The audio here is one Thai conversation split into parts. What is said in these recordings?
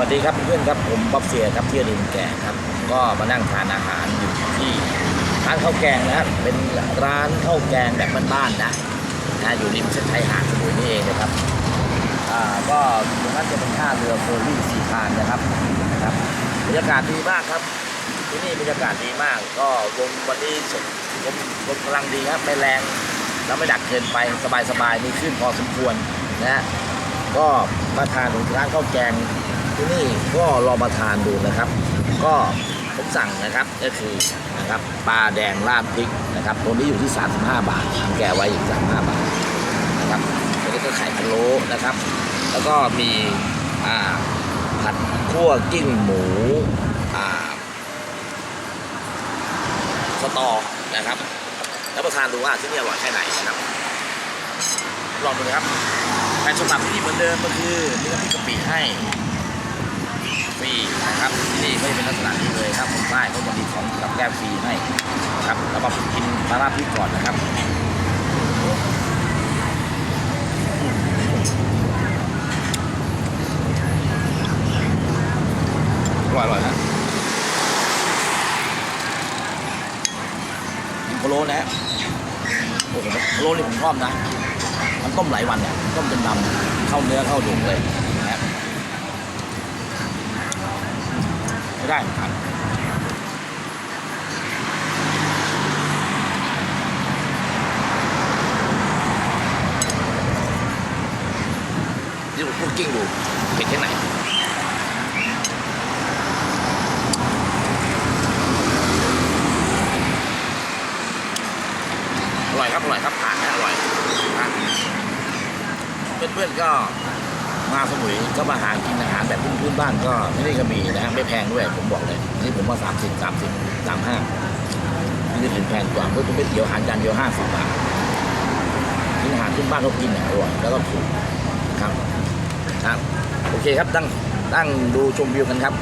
วัสดีครับเพื่อนครับผมบ๊อบเสียครับเที่ยริมแก่ครับ ก็มานั่งทานอาหารอยู่ที่ร้านข้าวแกงนะครับเป็นร้านข้าวแกงแบบบ้านๆนะนะอยู่ริมเส้นชายหาดสมุยนี่เองนะครับอ่าก็ตรงนั้นจะเป็นท่าเรือเฟอร์รี่สีพานนะครับนะครับบรรยากาศดีมากครับ ที่นี่บรรยากาศดีมาก ก็ลมวันนี้สดลมลมกำลังดีครับไม่แรงแล้วไม่ดักเกินไปสบายๆมีขึ้นพอสมควรนะฮะก็มาทานถึงร้านข้าวแกง ที่นี่ก็ลองมาทานดูนะครับ ก็ผมสั่งนะครับก็คือนะครับปลาแดงราดพริกนะครับตัวนี้อยู่ที่ 35 บาททางแกไว้อยู่35บาทนะครับแล้ก็ไข่พะโล้นะครับ แล้วก็มีอ่าผัดคั่วกิ้งหมูอ่าสตอนะครับแล้วประทานดูว่าที่นี่อร่อยแค่ไหนนะครับลองดูนะครับการฉบับที่นี่เหมือนเดิมก็คือมีน้ำพริกกะปิให้ ฟรีนะครับที่นี่ไม่ได้เป็นลักษณะนี้เลยครับผมได้เขาจะมีของกับแก้มฟรีให้ครับแล้วมากินปลาราพิกก่อนนะครับอร่อยอร่อยนะกินโคโลนะฮะโอ้โหโคโลนี่ผมชอบนะ มันต้มหลายวันเนี่ยต้มจนดำเข้าเนื้อเข้าดุเลย นะครับไม่ได้ผ่านนี่ผมพูดกิ้งดูเผ็ดแค่ไหนอร่อยครับอร่อยครับผ่านนะอร่อยผ่านเพื่อนๆก็ มาสมุยก็มาหากินอาหารแบบพื้นๆบ้านก็ที่นี่ก็มีนะฮะไม่แพงด้วยผมบอกเลยนี่ผมว่าสามสิบสามสิบสามห้านี่ถึงแพงกว่าเพราะผมไปเตี๋ยวอาหารจานเดียวห้าสิบบาทกินอาหารพื้นบ้านเขากินอะอร่อยแล้วก็ถูกครับครับ โอเคครับตั้งตั้งดูชมวิวกันครับ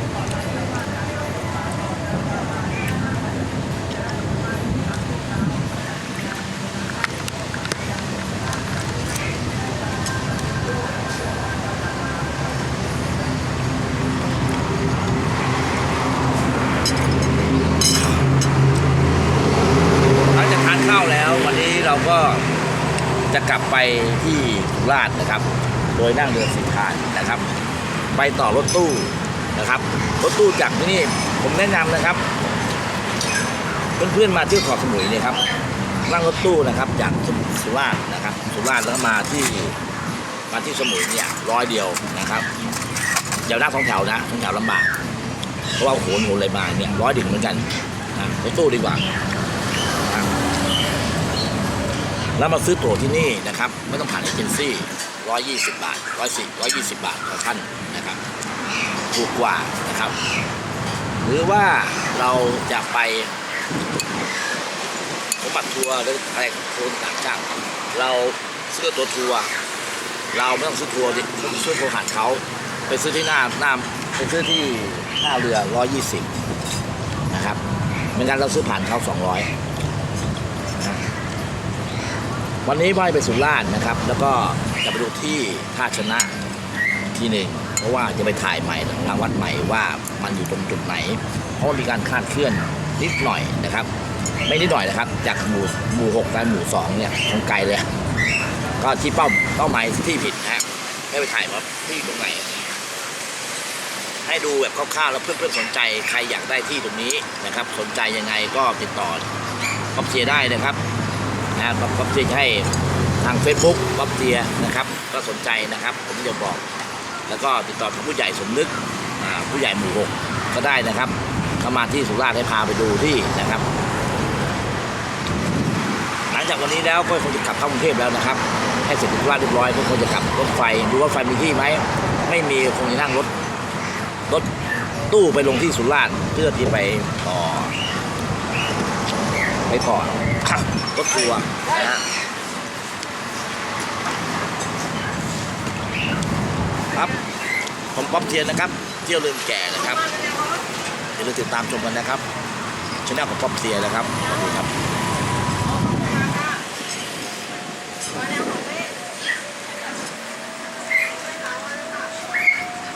จะกลับไปที่สุราษฎร์นะครับ โดยนั่งเรือสีพานนะครับ ไปต่อรถตู้นะครับรถตู้จากที่นี่ผมแนะนำนะครับ เพื่อนๆมาเที่ยวเกาะสมุยเนี่ยครับนั่งรถตู้นะครับจากสุราษฎร์นะครับ สุราษฎร์แล้วมาที่มาที่สมุยเนี่ยร้อยเดียวนะครับอย่านั่งสองแถวนะสองแถวลำบากเพราะว่าโหนโหนเลยมาเนี่ยร้อยดิ่งเหมือนกันนะรถตู้ดีกว่า แล้วมาซื้อตั๋วที่นี่นะครับไม่ต้องผ่านเอเจนซี่120บาท110 120บาทต่อท่านนะครับถูกกว่านะครับ หรือว่าเราจะไปสมบัติทัวร์หรืออะไรทัวร์ต่างชาติเราซื้อตัวทัวร์เราไม่ต้องซื้อทัวร์ดิต้องซื้อทัวร์ผ่านเขาไปซื้อที่หน้าหน้าไปซื้อที่หน้าเรือ120นะครับไม่งั้นเราซื้อผ่านเขา200 วันนี้ว่ายไปสุราษฎร์นะครับ แล้วก็จะไปดูที่ท่าชนะที่หนึ่งเพราะว่าจะไปถ่ายใหม่ทางวัดใหม่ว่ามันอยู่ตรงจุดไหน เพราะว่ามีการคาดเคลื่อนนิดหน่อยนะครับ ไม่นิดหน่อยนะครับ จากหมู่หมู่หกไปหมู่สองเนี่ยทางไกลเลย ก็ที่เป้าเป้าหมายที่ผิดนะฮะให้ไปถ่ายว่าที่ตรงไหน ให้ดูแบบคร่าวๆแล้วเพื่อนๆสนใจใครอยากได้ที่ตรงนี้นะครับ สนใจยังไงก็ติดต่อป๊อปเชียได้นะครับ นะป๊อปป๊อปเชียร์ให้ทาง Facebook ป๊อปเชียนะครับ ก็สนใจนะครับ ผมจะบอก แล้วก็ติดต่อผู้ใหญ่สมนึกผู้ใหญ่หมู่หกก็ได้นะครับเข้ามาที่สุราษฎร์ให้พาไปดูที่นะครับ หลังจากวันนี้แล้วก็คงจะกลับเข้ากรุงเทพแล้วนะครับ ให้เสร็จธุระเรียบร้อยก็คงจะกลับรถไฟดูว่าไฟมีที่ไหมไม่มีคงจะนั่งรถรถตู้ไปลงที่สุราษฎร์เพื่อที่ไปต่อ ไม่พอรถทัวร์นะฮะครับผมป๊อปเทียนนะครับ เที่ยวลืมแก่นะครับอย่าลืมติดตามชมกันนะครับช่องของป๊อปเทียนนะครับสวัสดีครับ